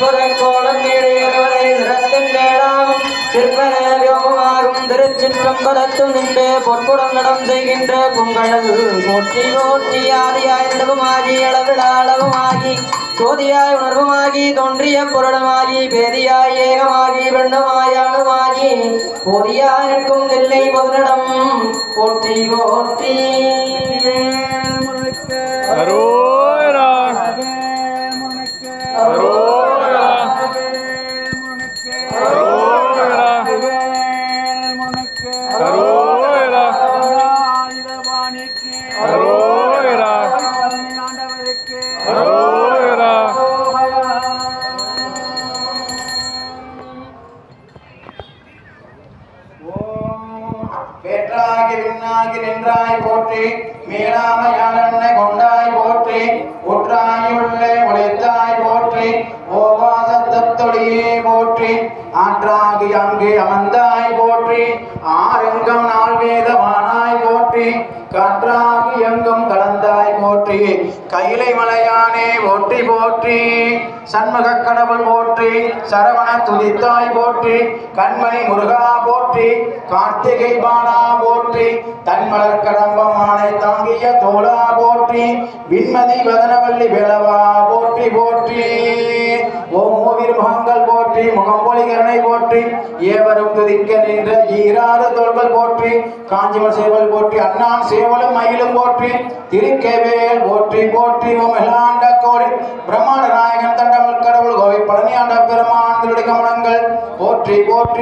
கோலம் நீடையவரை நிறத்தின் மேலாம் திருப்பன யோகமாகும் திருச்சிற்றம்பலத்து நின்று பொற்புடம் நடம் செய்கின்ற பொங்கல் போற்றி போற்றி ஆதியாயிருந்தவுமாகி அளவிடா அளவுமாகி சோதியாய் உணர்வுமாகி தோன்றிய பொருளுமாகி பேதியாய் ஏகமாகி வெண்ணமாயானுமாகி போதியாய் நிற்கும் தில்லை பொதுநடம். போற்றி போற்றி. அரோரா. வேற்றாகி விண்ணாகி நின்றாய் போற்றி. மேலாமையாளன்னை கொண்டாய் போற்றி. உற்றாயுள்ளே ஒளித்தாய் போற்றி. ஓவாசத்தொழியே போற்றி ஆற்றாகி அங்கே அமர்ந்தாய் போற்றி ஆரெங்கம் நாள் வேதமானாய் போற்றி காற்றாகி எங்கும் கலந்தாய் போற்றி கைலை மலையானே போற்றி போற்றி சண்முக கடவுள் போற்றி சரவண துதித்தாய் போற்றி கண்மணி முருகா போற்றி கார்த்திகை பாலா போற்றி தன்மலர் கடம்பமானை ஆணை தாங்கிய தோளா போற்றி விண்மதி வதனவல்லி விளவா போற்றி போற்றி. ஓம் முகங்கள் போற்றி முகம்பொலி கருணை போற்றி ஏவரும் துதிக்க நின்ற ஈராறு தோள்கள் போற்றி காஞ்சிமல் சேவல் போற்றி அண்ணான் சேவலும் மயிலும் போற்றி திருக்கேவேல் போற்றி போற்றி ஓம் எல்லாண்ட கோடி பிரம்மாண்ட நாயகன் தண்டமல் கடவுள் கோவை பழனியாண்ட பெருமான் திருடி கமலங்கள் போற்றி போற்றி.